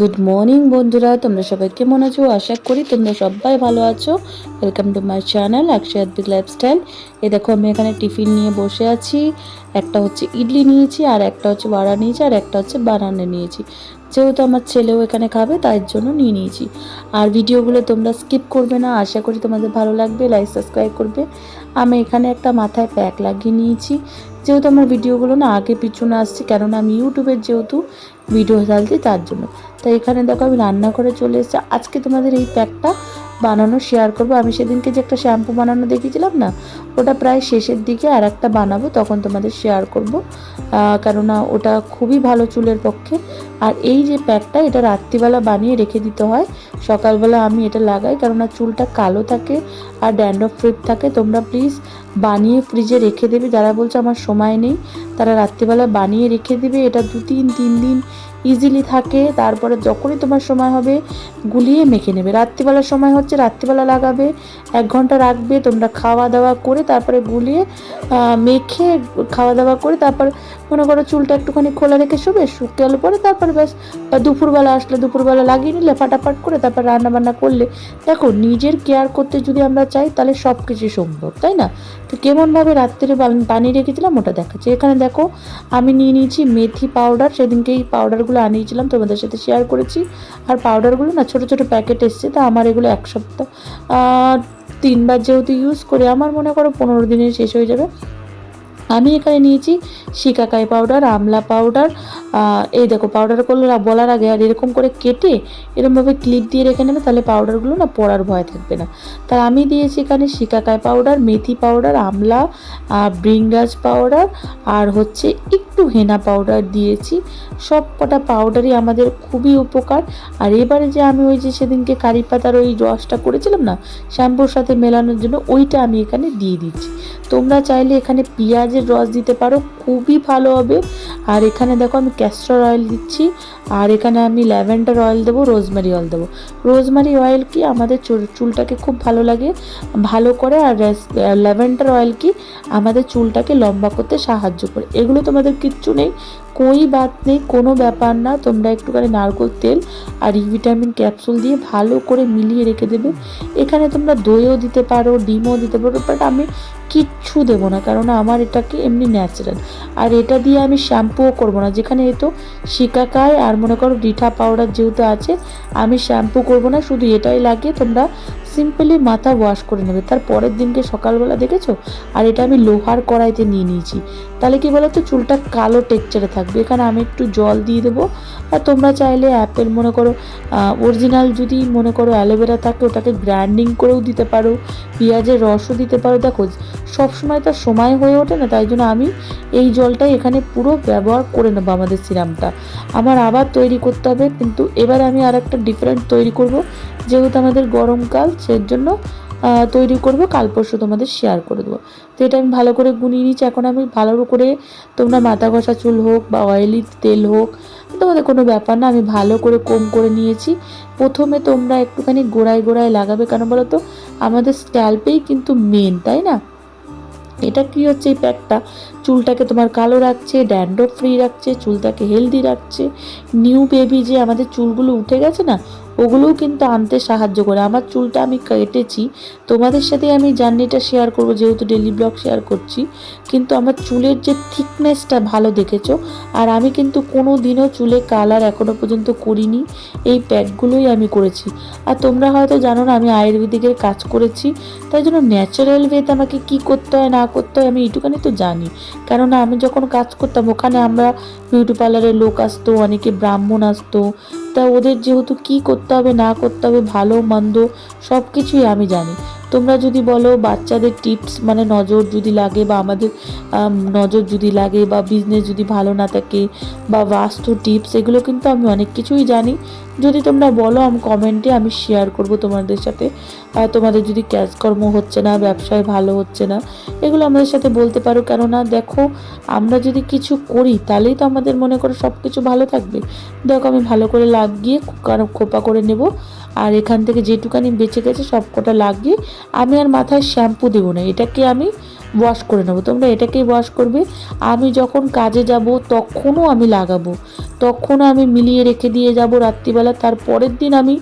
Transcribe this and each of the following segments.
Good morning বন্ধুরা। তোমরা সবাই কেমন আছো? আশা করি তোমরা সবাই ভালো আছো। Welcome to my channel Akshay big lifestyle এ দেখো, আমি এখানে টিফিন নিয়ে বসে আছি। একটা হচ্ছে ইডলি নিয়েছি, আর একটা হচ্ছে বাড়া নিয়েছি, আর একটা হচ্ছে বানানে নিয়েছি। যেহেতু আমার ছেলেও এখানে খাবে, তাই জন্য নিয়ে নিয়েছি। আর ভিডিওগুলো তোমরা স্কিপ করবে না। আশা করি তোমাদের ভালো লাগবে লাইক সাবস্ক্রাইব করবে। আমি এখানে একটা মাথায় প্যাক লাগিয়ে নিয়েছি। যেহেতু আমার ভিডিওগুলো না আগে পিছনে আসছে, কেননা আমি ইউটিউবের যেহেতু ভিডিও চালছি, তার জন্য। তাই এখানে দেখো আমি রান্না করে চলে এসেছি। আজকে তোমাদের এই প্যাকটা বানানো শেয়ার করব। আমি সেদিনকে যে একটা শ্যাম্পু বানানো দেখিয়েছিলাম না, ওটা প্রায় শেষের দিকে আর একটা বানাবো, তখন তোমাদের শেয়ার করব। কেননা ওটা খুবই ভালো চুলের পক্ষে। আর এই যে প্যাকটা এটা রাত্রিবেলা বানিয়ে রেখে দিতে হয়। সকালবেলা আমি এটা লাগাই, কেননা চুলটা কালো থাকে আর ড্যান্ড্রফ ফ্রি থাকে। তোমরা প্লিজ বানিয়ে ফ্রিজে রেখে দেবে। যারা বলছে আমার সময় নেই, তারা রাত্রিবেলা বানিয়ে রেখে দেবে। এটা দু তিন তিন দিন ইজিলি থাকে, তারপরে যখনই তোমার সময় হবে, গুলিয়ে মেখে নেবে। রাত্রিবেলার সময় হচ্ছে, রাত্রিবেলা লাগাবে, এক ঘণ্টা রাখবে, তোমরা খাওয়া দাওয়া করে তারপরে গুলিয়ে মেখে খাওয়া দাওয়া করে তারপর মনে করো চুলটা একটুখানি খোলা রেখে শোবে শুকিয়ে পরে তারপরে ব্যাস দুপুরবেলা আসলে দুপুরবেলা লাগিয়ে নিলে ফাটাফাট করে তারপর রান্না বান্না করলে, দেখো নিজের কেয়ার করতে যদি আমরা চাই, তাহলে সব কিছু সম্ভব, তাই না? তো কেমনভাবে রাত্রে বানিয়ে রেখেছিলাম ওটা দেখাচ্ছি। এখানে দেখো, আমি নিয়ে নিয়েছি মেথি পাউডার সেদিনকে এই পাউডারগুলো আনিয়েছিলাম, তোমাদের সাথে শেয়ার করেছি। আর পাউডারগুলো না ছোটো ছোটো প্যাকেট এসছে, তা আমার এগুলো এক সপ্তাহ তিনবার যেহেতু ইউজ করে, আমার মনে করো পনেরো দিনে শেষ হয়ে যাবে। আমি এখানে নিয়েছি শিকাকাই পাউডার, আমলা পাউডার এই দেখো পাউডার করলে বলার আগে আর এরকম করে কেটে এরকমভাবে ক্লিপ দিয়ে রেখে নেবে, তাহলে পাউডারগুলো না পড়ার ভয় থাকবে না। তা আমি দিয়েছি এখানে শিকাকাই পাউডার, মেথি পাউডার, আমলা ব্রিংরাজ পাউডার আর হচ্ছে একটু হেনা পাউডার দিয়েছি। সব কটা পাউডারই আমাদের খুবই উপকার। আর এবারে যে আমি ওই যে সেদিনকে কারি পাতার ওই রসটা করেছিলাম না, শ্যাম্পুর সাথে মেলানোর জন্য ওইটা আমি এখানে দিয়ে দিচ্ছি। তোমরা চাইলে এখানে পেঁয়াজের রস দিতে পারো, খুবই ভালো হবে। আর এখানে দেখো আমি ক্যাস্টর অয়েল দিচ্ছি, আর এখানে আমি ল্যাভেন্ডার অয়েল দেবো রোজমারি অয়েল দেবো। রোজমারি অয়েল কি আমাদের চুলটাকে খুব ভালো লাগে, ভালো করে, আর ল্যাভেন্ডার অয়েল কি আমাদের চুলটাকে লম্বা করতে সাহায্য করে। এগুলো তোমাদের কিচ্ছু নেই কই বাদ নেই, কোনো ব্যাপার না, তোমরা একটুখানি নারকোল তেল আর ই ভিটামিন ক্যাপসুল দিয়ে ভালো করে মিলিয়ে রেখে দেবে। এখানে তোমরা দইও দিতে পারো, ডিমও দিতে পারো বাট আমি কিচ্ছু দেবো না কারণ আমার এটাকে এমনি ন্যাচারাল আর এটা দিয়ে আমি শ্যাম্পুও করব না, যেখানে এতো শিকাকায় আর মনে করো রিঠা পাউডার যেহেতু আছে, আমি শ্যাম্পু করব না, শুধু এটাই লাগে তোমরা সিম্পলি মাথা ওয়াশ করে নেবে। তার পরের দিনকে সকালবেলা দেখেছ? আর এটা আমি লোহার কড়াইতে নিয়ে নিয়েছি। তাহলে কি বলতো? চুলটা কালো টেক্সচারে থাকবে। এখানে আমি একটু জল দিয়ে দেবো। আর তোমরা চাইলে অ্যাপেল মনে করো অরিজিনাল যদি মনে করো অ্যালোভেরা থাকে, ওটাকে গ্রাইন্ডিং করেও দিতে পারো। পেঁয়াজের রসও দিতে পারো। দেখো, সবসময় তার সময় হয়ে ওঠে না, তাই জন্য আমি এই জলটাই এখানে পুরো ব্যবহার করে নেব আমাদের সিরামটা। আমার আবার তৈরি করতে হবে, কিন্তু এবার আমি আর একটা ডিফারেন্ট তৈরি করব। যেহেতু আমাদের গরমকাল সেই জন্য তৈরি করব, কাল পরশু তোমাদের শেয়ার করে দেবো। তো এটা আমি ভালো করে গুনিয়ে নিচ্ছি। এখন আমি ভালো করে তোমরা মাথা ঘষা চুল হোক বা অয়েলি তেল হোক, তোমাদের কোনো ব্যাপার না, আমি ভালো করে কম করে নিয়েছি। প্রথমে তোমরা একটুখানি গোড়ায় গোড়ায় লাগাবে কেন বলো তো আমাদের স্ক্যাল্পেই কিন্তু মেন তাই না? এটা কি হচ্ছে এই প্যাকটা চুলটাকে তোমার কালো রাখছে ড্যান্ড্রফ ফ্রি রাখছে, চুলটাকে হেলদি রাখছে। নিউ বেবি যে আমাদের চুলগুলো উঠে গেছে না, ওগুলোও কিন্তু আনতে সাহায্য করে। আমার চুলটা আমি কেটেছি, তোমাদের সাথে আমি জার্নিটা শেয়ার করব, যেহেতু ডেলি ব্লগ শেয়ার করছি। কিন্তু আমার চুলের যে থিকনেসটা ভালো দেখেছ, আর আমি কিন্তু কোনো দিনও চুলে কালার এখনও পর্যন্ত করিনি, এই প্যাকগুলোই আমি করেছি। আর তোমরা হয়তো জানো না, আমি আয়ুর্বেদিকের কাজ করেছি, তাই জন্য ন্যাচারাল ওয়েতে আমাকে কি করতে হয়, না করতে হয়, আমি এইটুখানি তো জানি। কেননা আমি যখন কাজ করতাম, ওখানে আমরা বিউটি পার্লারের লোক আসতো, অনেকে ব্রাহ্মণ আসতো। তা ওদের যেহেতু কি করতে হবে, না করতে হবে, ভালো, মন্দ সব কিছুই আমি জানি। তোমরা যদি বলো বাচ্চাদের টিপস মানে নজর যদি লাগে বা আমাদের নজর যদি লাগে বা বিজনেস যদি ভালো না থাকে বা বাস্তু টিপস এগুলো কিন্তু আমি অনেক কিছুই জানি। যদি তোমরা বলো, আমি কমেন্টে আমি শেয়ার করব তোমাদের সাথে। তোমাদের যদি কাজকর্ম হচ্ছে না, ব্যবসায় ভালো হচ্ছে না, এগুলো আমাদের সাথে বলতে পারো। কেননা দেখো, আমরা যদি কিছু করি, তাহলেই তো আমাদের মনে করো সব কিছু ভালো থাকবে। দেখো, আমি ভালো করে লাগিয়ে খোপা করে নেব। আর এখান থেকে যেটুকানি বেঁচে গেছে সব কটা লাগিয়ে আমি আর মাথায় শ্যাম্পু দেবো না। এটাকে আমি ওয়াশ করে নেব। তোমরা এটাকেই ওয়াশ করবে। আমি যখন কাজে যাব তখনও আমি লাগাবো। তখনও আমি মিলিয়ে রেখে দিয়ে যাব রাত্রিবেলা। তার পরের দিন আমি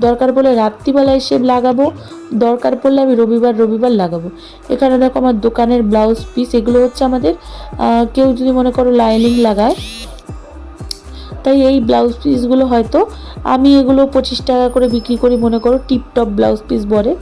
দরকার পড়লে রাত্রিবেলা এসে লাগাবো। দরকার পড়লে আমি রবিবার রবিবার লাগাবো। এখানে দেখো আমার দোকানের ব্লাউজ পিস এগুলো হচ্ছে আমাদের কেউ যদি মনে করো লাইনিং লাগায় তাই এই ব্লাউজ পিসগুলো হয়তো আমি এগুলো পঁচিশ টাকা করে বিক্রি করি, মনে করো টিপটপ ব্লাউজ পিস বলে।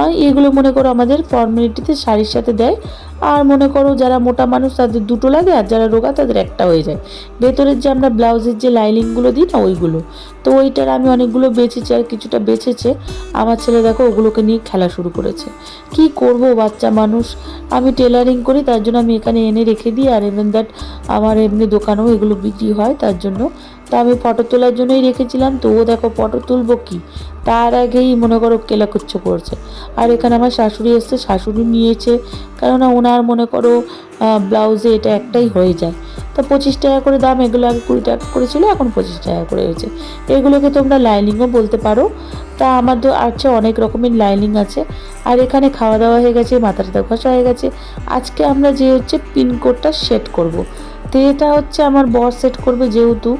আর এগুলো মনে করো আমাদের ফর্মালিটিতে শাড়ির সাথে দেয়। আর মনে করো যারা মোটা মানুষ তাদের দুটো লাগে আর যারা রোগা তাদের একটা হয়ে যায়। ভেতরের যে আমরা ব্লাউজের যে লাইনিংগুলো দিই না ওইগুলো। তো ওইটার আমি অনেকগুলো বেচেছি আর কিছুটা বেচেছে আমার ছেলে দেখো ওগুলোকে নিয়ে খেলা শুরু করেছে। কি করব বাচ্চা মানুষ? আমি টেলারিং করি, তার জন্য আমি এখানে এনে রেখে দিই। আর এমন দ্যাট আমার এমনি দোকানেও এগুলো বিক্রি হয়, তার জন্য তা আমি ফটো তোলার জন্যই রেখেছিলাম তো ও দেখো ফটো তুলবো কি? তার আগেই মনে করো কেলাকুচ্ছ করছে। আর এখানে আমার শাশুড়ি এসছে, শাশুড়ি নিয়েছে, কেননা ওনার মনে করো ব্লাউজে এটা একটাই হয়ে যায়। তো পঁচিশ টাকা করে দাম, এগুলো আগে কুড়ি টাকা করে ছিল এখন পঁচিশ টাকা করে হয়েছে। এগুলোকে তোমরা লাইনিংও বলতে পারো। তা আমাদের আছে অনেক রকমের লাইনিং আছে। আর এখানে খাওয়া দাওয়া হয়ে গেছে মাথা টাথা ঘষা হয়ে গেছে। আজকে আমরা যে হচ্ছে পিনকোডটা সেট করব। তো এটা হচ্ছে আমার বর সেট করবে যেহেতু।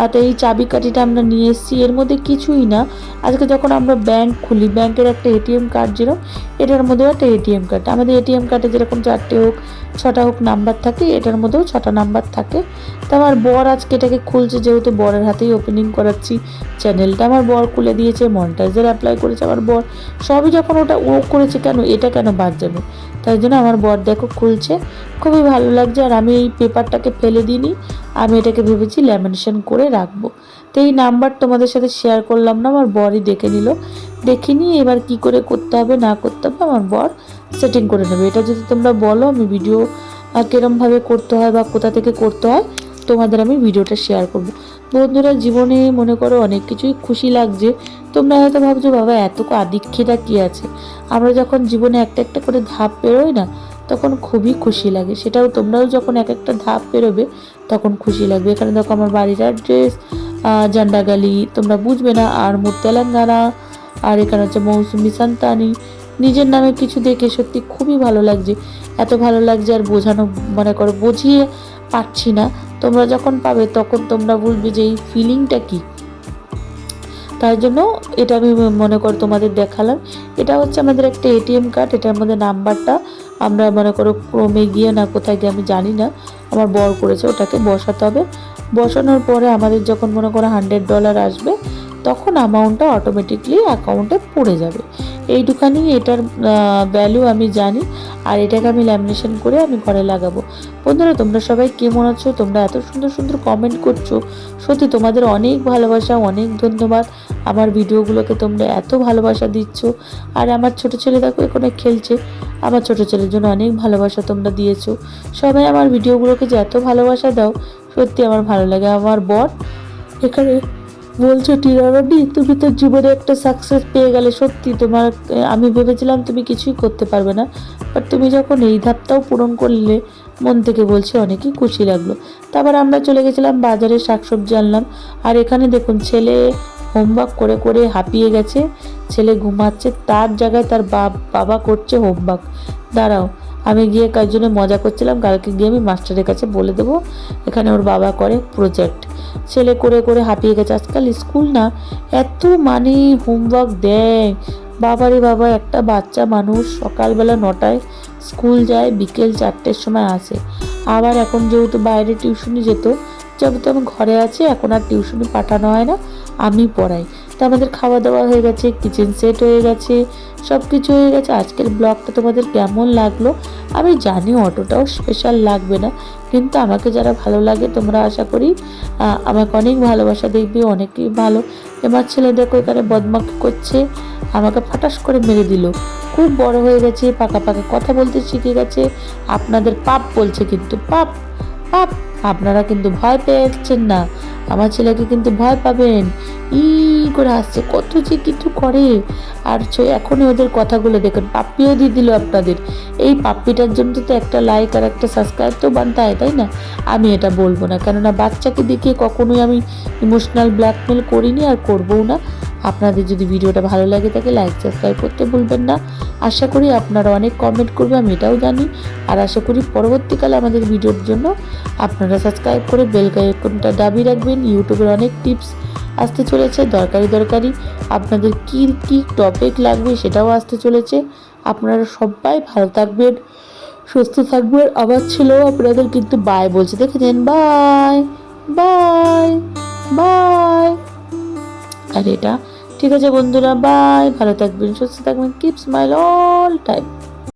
আর তো এই চাবিকাঠিটা আমরা নিয়ে এসেছি। এর মধ্যে কিছুই না। আজকে যখন আমরা ব্যাংক খুলি ব্যাংকের একটা এটিএম কার্ড যেরকম এটার মধ্যেও একটা এটিএম কার্ড আমাদের এটিএম কার্ডে যেরকম চারটে হোক, ছটা হোক নাম্বার থাকে, এটার মধ্যেও ছটা নাম্বার থাকে। তো আমার বর আজকে এটাকে খুলছে, যেহেতু বরের হাতেই ওপেনিং করাচ্ছি চ্যানেলটা আমার বর খুলে দিয়েছে মনিটাইজার অ্যাপ্লাই করেছে আমার বর। সবই যখন ওটা ও করেছে কেন, এটা কেন বাদ যাবে? তাই জন্য আমার বর দেখো খুলছে। খুবই ভালো লাগছে আর আমি এই পেপারটাকে ফেলে দিইনি। আমি এটাকে ভেবেছি ল্যামিনেশন করে রাখব। তো এই নাম্বার তোমাদের সাথে শেয়ার করলাম না, আমার বরই দেখে নিল। দেখে নিয়ে এবার কি করে করতে হবে, না করতে হবে, আমার বর সেটিং করে নেবে। এটা যদি তোমরা বলো, আমি ভিডিও কীরমভাবে করতে হয় বা কোথা থেকে করতে হয়, তোমাদের আমি ভিডিওটা শেয়ার করব। বন্ধুরা, জীবনে মনে করো অনেক কিছুই খুশি লাগছে। তোমরা হয়তো ভাবছ, বাবা, এত আদিক্ষেটা কী আছে? আমরা যখন জীবনে একটা একটা করে ধাপ পেরোই না তখন খুবই খুশি লাগে। সেটাও তোমরাও যখন এক একটা ধাপ পেরোবে, তখন খুশি লাগবে। এখানে দেখো আমার বাড়ির অ্যাড্রেস জান্ডাগালি, তোমরা বুঝবে না। আর মুর তেলেঙ্গানা, আর এখানে হচ্ছে মৌসুমি সান্তানি। নিজের নামে কিছু দেখে সত্যি খুবই ভালো লাগছে। এত ভালো লাগছে আর বোঝানো, মনে করো, বুঝিয়ে পারছি না। তোমরা যখন পাবে, তখন তোমরা বুঝবে যে এই ফিলিংটা কী। তাই জন্য এটা আমি মনে করো তোমাদের দেখালাম। এটা হচ্ছে আমাদের একটা এটিএম কার্ড এটার মধ্যে নাম্বারটা আমরা মনে করো ক্রমে গিয়ে না কোথায় গিয়ে আমি জানি না, আমার বর করেছে ওটাকে বসাতে হবে। বসানোর পরে আমাদের যখন মনে করো হান্ড্রেড ডলার আসবে, তখন অ্যামাউন্টটা অটোমেটিকলি অ্যাকাউন্টে পড়ে যাবে। এইটুখানি এটার ভ্যালু আমি জানি, আর এটাকে আমি ল্যামিনেশন করে আমি ঘরে লাগাবো। বন্ধুরা, তোমরা সবাই কেমন আছো তোমরা এত সুন্দর সুন্দর কমেন্ট করছ। সত্যি তোমাদের অনেক ভালোবাসা, অনেক ধন্যবাদ। আমার ভিডিওগুলোকে তোমরা এত ভালোবাসা দিচ্ছ। আর আমার ছোট ছেলে দেখো, এখানে খেলছে। আমার ছোট ছেলের জন্য অনেক ভালোবাসা তোমরা দিয়েছ। সবাই আমার ভিডিওগুলোকে যে এত ভালোবাসা দাও, সত্যি আমার ভালো লাগে। আমার বর এখানে বলছো টিরারানি তুমি তো জীবনে একটা সাকসেস পেয়ে গেলে সত্যি তোমার আমি ভেবেছিলাম তুমি কিছুই করতে পারবে না বাট তুমি যখন এই ধাপটাও পূরণ করলে, মন থেকে বলছি অনেকই খুশি লাগল। তারপর আমরা চলে গেছিলাম বাজারে শাকসবজি আনলাম, আর এখানে দেখুন ছেলে হোমওয়ার্ক করে করে হাঁপিয়ে গেছে, ছেলে ঘুমাচ্ছে, তার জায়গায় তার বাবা করছে হোমওয়ার্ক দাঁড়াও আমি গিয়ে কার জন্য মজা করছিলাম, কালকে গিয়ে আমি মাস্টারের কাছে বলে দেবো, এখানে ওর বাবা করে প্রজেক্ট ছেলে করে করে হাঁপিয়ে গেছে, আজকাল স্কুল না, এত মানে হোমওয়ার্ক দেয়। বাবারে বাবা, একটা বাচ্চা মানুষ সকালবেলা নটায় স্কুল যায়, বিকেল চারটের সময় আসে। আবার এখন যেহেতু বাইরে টিউশনি যেত যবে তো আমি ঘরে আছি, এখন আর টিউশনি পাঠানো হয় না, আমি পড়াই। তো আমাদের খাওয়া দাওয়া হয়ে গেছে কিচেন সেট হয়ে গেছে সব কিছু হয়ে গেছে। আজকের ব্লগটা তোমাদের কেমন লাগল? আমি জানি অটোটাও স্পেশাল লাগবে না, কিন্তু আমাকে যারা ভালো লাগে তোমরা আশা করি আমাকে অনেক ভালোবাসা দেখবে, অনেকেই ভালো। এবার ছেলে দেখো এখানে বদমাকি করছে, আমাকে ফাটাস করে মেরে দিল। খুব বড় হয়ে গেছে, পাকা পাকা কথা বলতে শিখে গেছে, আপনাদের পাপ বলছে কিন্তু, পাপ পাপ। আপনারা কিন্তু ভয় পেয়েছেন না। আমার ছেলেকে কিন্তু ভয় পাবেন। ই করে আসছে কত যে কিছু করে। আর এখনই ওদের কথাগুলো দেখুন, পাপ্পিও দিয়ে দিল আপনাদের। এই পাপ্পিটার জন্য তো একটা লাইক আর একটা সাবস্ক্রাইব তো বানতে হয় তাই না? আমি এটা বলব না, কেননা বাচ্চাকে দেখিয়ে কখনোই আমি ইমোশনাল ব্ল্যাকমেল করিনি আর করবও না। আপনাদের যদি ভিডিওটা ভালো লাগে থাকে লাইক সাবস্ক্রাইব করতে ভুলবেন না। আশা করি আপনারা অনেক কমেন্ট করবে, আমি এটাও জানি। আর আশা করি পরবর্তীকালে আমাদের ভিডিওর জন্য আপনারা সাবস্ক্রাইব করে বেল আইকনটা দাবি রাখবেন। ইউটিউবের অনেক টিপস আসতে চলেছে, দরকারি দরকারি। আপনাদের কী কী টপিক লাগবে সেটাও আসতে চলেছে। আপনারা সবাই ভালো থাকবেন, সুস্থ থাকবেন। আবার ছিল আপনাদের কিন্তু বাই বলছে, দেখেছেন? বাই বাই বাই আর এটা ঠিক আছে বন্ধুরা বাই ভালো থাকবেন সুস্থ থাকবেন কিপ স্মাইল অল টাইম